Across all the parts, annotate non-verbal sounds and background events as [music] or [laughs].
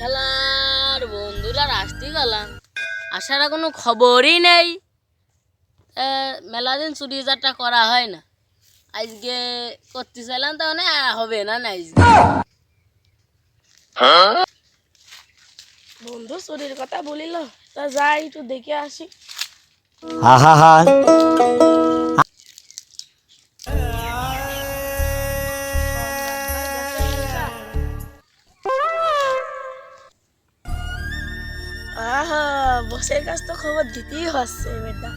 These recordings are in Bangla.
শালার বন্ধুরা আসতে গেলাম। আসার কোনো খবরই নেই। মেলা দিন চুরি চারটা করা হয় না। আজকে করতে চাইলাম তো মানে হবে না না আজকে। বন্ধু চুরির কথা বলিল, তা যাই একটু দেখে আসি। হা হা হা আহা, বসের কাছ তো খবর দিতেই হচ্ছে, বেটা।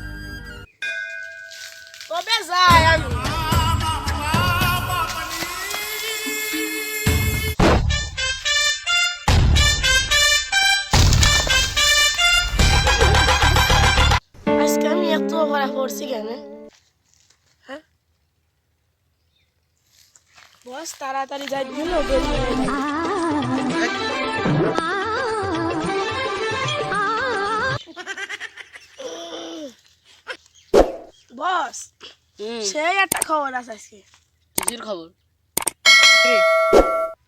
কবে যাই আমি? আজকে আমি এত ভরা পড়ছি কেন? হ্যাঁ? বস, তাড়াতাড়ি যাই দিল সেই একটা খবর আছে আজকে। কিসের খবর?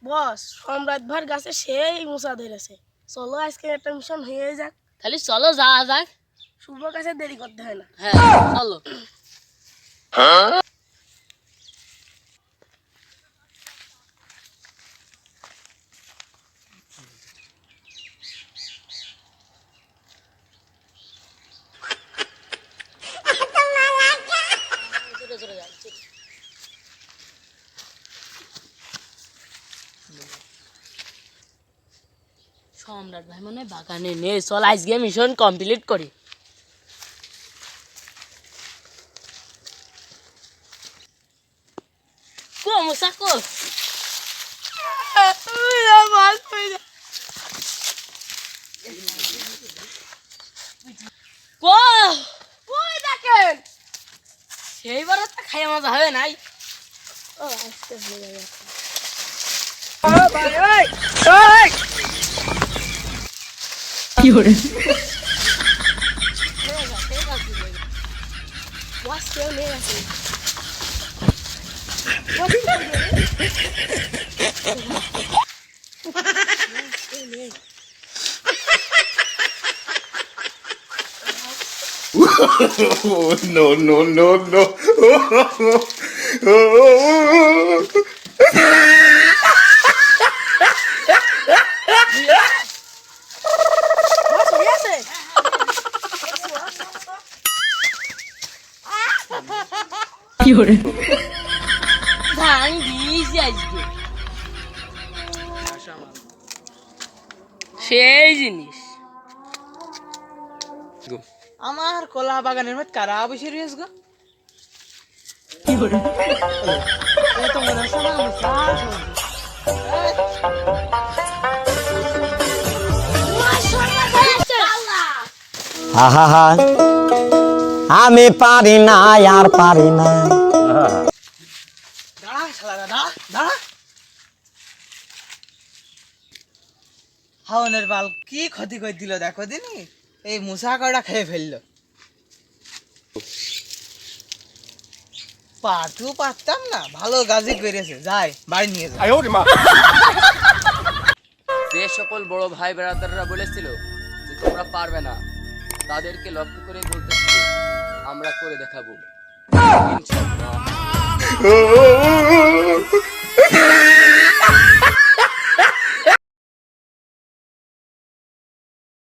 বস সম্রাট ভার গাছে সেই মুসা ধরেছে। চলো আজকে একটা মিশন হয়ে যাক। তাহলে চলো যাওয়া যাক। শুভ কাছে দেরি করতে হয় না। হ্যাঁ চলো। চলে, সম্রাট ভাই মনে হয় বাগানে নেই। চল আজকে মিশন কমপ্লিট করি। সেইবার তো খাইয়া মজা হবে নাই। ও আজকে হয়ে [laughs] No, no, no, no. [laughs] দিয়েছি সেই জিনিস আমার কলা বাগানের মধ্যে কারা বসে রয়েছে গো। হা হা হা আমি পারি না আর পারি না দাঁড়া শালা দাঁড়া দাঁড়া। হাওনের বাল কি ক্ষতি করে দিল দেখো দিনি? এই মুসা কয়টা খেয়ে ফেলল। পাটু পারতাম না ভালো গাজি করেছে যাই বাড়ি নিয়ে যাই যে সকল বড় ভাই বেড়াদাররা বলেছিল যে তোমরা পারবে না তাদেরকে লক্ষ্য করে বলতেছি আমরা করে দেখাবো। ইনশাআল্লাহ। Oh, [laughs]